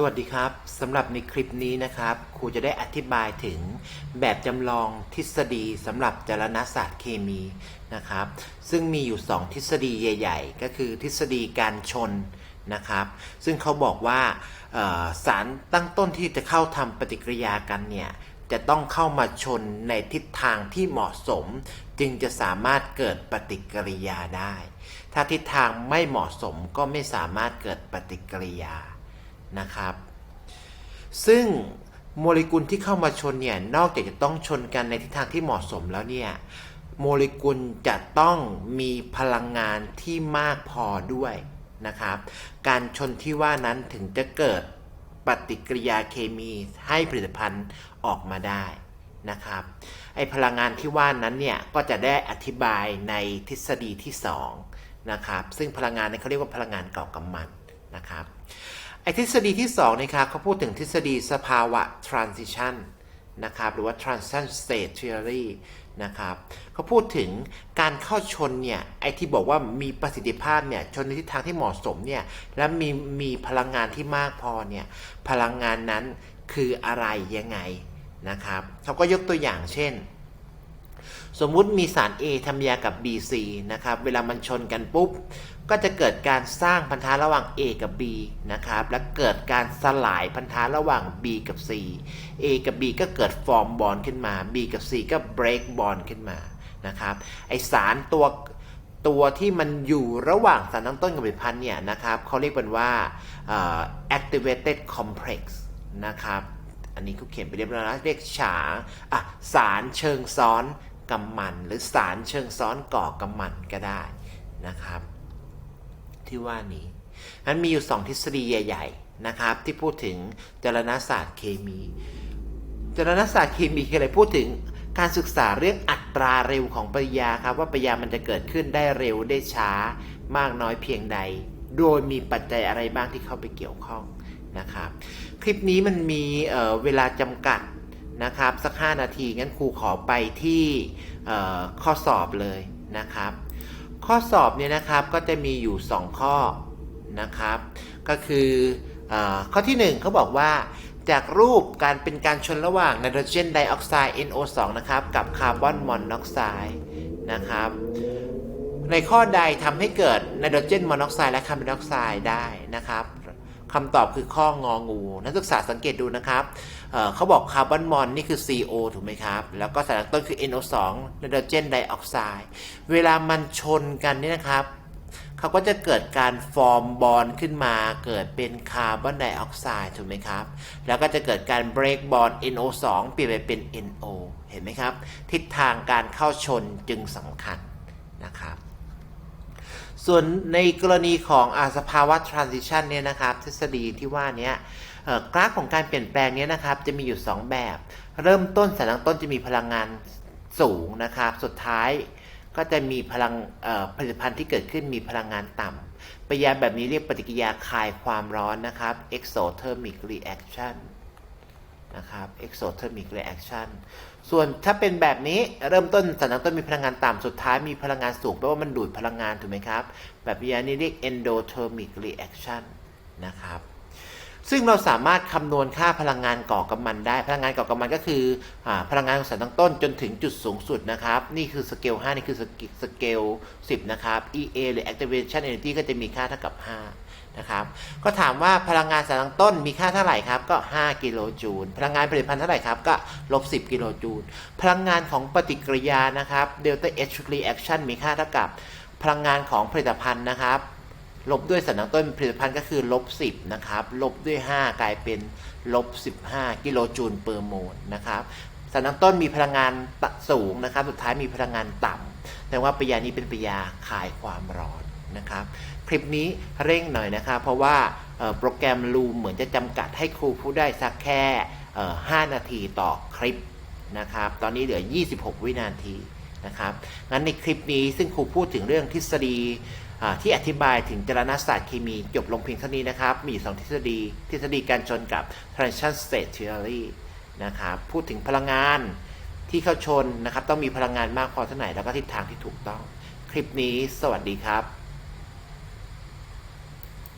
สวัสดีครับสำหรับในคลิปนี้นะครับครูจะได้อธิบายถึงแบบจำลองทฤษฎีสำหรับจารณศาสตร์เคมีนะครับ ซึ่งมีอยู่ 2 ทฤษฎีใหญ่ ๆ ก็คือทฤษฎีการชนนะครับ ซึ่งเขาบอกว่าสารตั้งต้นที่จะเข้าทำปฏิกิริยากันเนี่ยจะต้องเข้ามาชนในทิศทางที่เหมาะสม จึงจะสามารถเกิดปฏิกิริยาได้ ถ้าทิศทางไม่เหมาะสมก็ไม่สามารถเกิดปฏิกิริยา นะครับ ซึ่งโมเลกุลที่เข้ามาชนเนี่ย นอกจากจะต้องชนกันในทิศทางที่เหมาะสมแล้วเนี่ย โมเลกุลจะต้องมีพลังงานที่มากพอด้วยนะครับ การชนที่ว่านั้นถึงจะเกิดปฏิกิริยาเคมีให้ผลิตภัณฑ์ออกมาได้นะครับ ไอพลังงานที่ว่านั้นเนี่ย ก็จะได้อธิบายในทฤษฎีที่2นะครับ ซึ่งพลังงานนี้เขาเรียกว่าพลังงานเก่ากำมันนะครับ อ้ทฤษฎีที่2นะครับเขาพูดถึงทฤษฎีสภาวะ transition นะครับหรือว่า transition state theory นะครับเขาพูดถึงการเข้าชนเนี่ยไอ้ที่บอกว่ามีประสิทธิภาพเนี่ยชนในทิศทางที่เหมาะสมเนี่ยและมีมีพลังงานที่มากพอเนี่ยพลังงานนั้นคืออะไรยังไงนะครับเขาก็ยกตัวอย่างเช่น สมมุติมีสาร A ทำยากับ BC นะครับ เวลามันชนกันปุ๊บ ก็จะเกิดการสร้างพันธะระหว่าง A กับ B นะครับ และเกิดการสลายพันธะระหว่าง B กับ C A กับ B ก็เกิดฟอร์มบอลขึ้นมา B กับ C ก็ break บอลขึ้นมา นะครับ ไอสารตัวตัวที่มันอยู่ระหว่างสารตั้งต้นกับผลิตภัณฑ์เนี่ยนะครับเขาเรียกมันว่า activated complex นะครับ อันนี้เขาเขียนไปเรียบร้อยแล้วเรียกฉาอะสารเชิงซ้อน กำมัน หรือสารเชิงซ้อนก่อกำมันก็ได้นะครับ ที่ว่านี้นั้นมีอยู่ 2 ทฤษฎีใหญ่ ๆ นะครับ ที่พูดถึงจรณศาสตร์เคมีจรณศาสตร์เคมีคืออะไรพูดถึงการศึกษาเรื่องอัตราเร็วของปริยาครับว่าปริยามันจะเกิดขึ้นได้เร็วได้ช้ามากน้อยเพียงใด โดยมีปัจจัยอะไรบ้างที่เข้าไปเกี่ยวข้องนะครับ คลิปนี้มันมีเเวลาจำกัด นะครับ สัก 5 นาที งั้นครูขอไปที่ข้อสอบเลยนะครับ ข้อสอบเนี่ยนะครับก็จะมีอยู่ 2 ข้อนะครับ ก็คืออข้อที่ 1เขาบอกว่าจากรูปการเป็นการชนระหว่างไนโตรเจนไดออกไซด์ NO2 นะครับกับคาร์บอนมอนอกไซด์นะครับในข้อใดทำให้เกิดไนโตรเจนมอนอกไซด์และคาร์บอนไดออกไซด์ได้นะครับ คำตอบคือข้ององู นักศึกษาสังเกตดูนะครับเเขาบอกคาร์บอนมอนนี่คือ CO ถูกไหมครับ แล้วก็สารตั้งต้นคือ NO2 ไนโตรเจนไดออกไซด์เวลามันชนกันนี่นะครับเขาก็จะเกิดการฟอร์มบอลขึ้นมา เกิดเป็นคาร์บอนไดออกไซด์ถูกไหมครับ แล้วก็จะเกิดการเบรกบอล NO2 เปลี่ยนไปเป็น NO เห็นไหมครับ ทิศทางการเข้าชนจึงสำคัญนะครับ ส่วนในกรณีของอาสภาวะ transition เนี่ยนะครับ ทฤษฎีที่ว่านี้เอ่อกราฟของการเปลี่ยนแปลงเนี้ยนะครับ จะมีอยู่ 2 แบบ เริ่มต้นสารตั้งต้นจะมีพลังงานสูงนะครับ สุดท้ายก็จะมีพลังผลิตภัณฑ์ที่เกิดขึ้นมีพลังงานต่ำปฏิกิริยาแบบนี้เรียกปฏิกิริยาคายความร้อนนะครับ exothermic reaction นะครับ exothermic reaction ส่วนถ้าเป็นแบบนี้เริ่มต้นสารตั้งต้นมีพลังงานต่ำสุดท้ายมีพลังงานสูงแปลว่ามันดูดพลังงานถูกไหมครับ แบบนี้เรียก endothermic reaction นะครับ ซึ่งเราสามารถคำนวณค่าพลังงานก่อกำมันได้ พลังงานก่อกำมันก็คืออพลังงานของสารตั้งต้นจนถึงจุดสูงสุดนะครับ นี่คือสเกล 5 นี่คือสเกลสเกล 10 นะครับ EA หรือ activation energy ก็จะมีค่าเท่ากับ 5 นะครับ ก็ถามว่าพลังงานสารตั้งต้นมีค่าเท่าไหร่ครับ ก็ 5 กิโลจูล พลังงานผลิตภัณฑ์เท่าไหร่ครับ ก็ลบ 10 กิโลจูล พลังงานของปฏิกิริยานะครับ delta H reaction มีค่าเท่ากับ พลังงานของผลิตภัณฑ์นะครับ ลบด้วยสารตั้งต้นผลิตภัณฑ์ก็คือลบ10นะครับลบด้วย 5 กลายเป็นลบ15 กิโลจูลเปอร์โมลนะครับสารตั้งต้นมีพลังงานสูงนะครับ สุดท้ายมีพลังงานต่ำแต่ว่าปริยานี้เป็นปริยาคายความร้อนนะครับ คลิปนี้เร่งหน่อยนะครับเพราะว่าโปรแกรมลูมเหมือนจะจำกัดให้ครูพูดได้สักแค่ 5 นาทีต่อคลิปนะครับ ตอนนี้เหลือ 26 วินาทีนะครับ งั้นในคลิปนี้ซึ่งครูพูดถึงเรื่องทฤษฎี ที่อธิบายถึงจรณศาสตร์เคมีจบลงเพียงเท่านี้นะครับ มีสองทฤษฎี ทฤษฎีการชนกับ transition state theory นะครับ พูดถึงพลังงานที่เข้าชนนะครับ ต้องมีพลังงานมากพอเท่าไหร่แล้วก็ทิศทางที่ถูกต้อง คลิปนี้สวัสดีครับ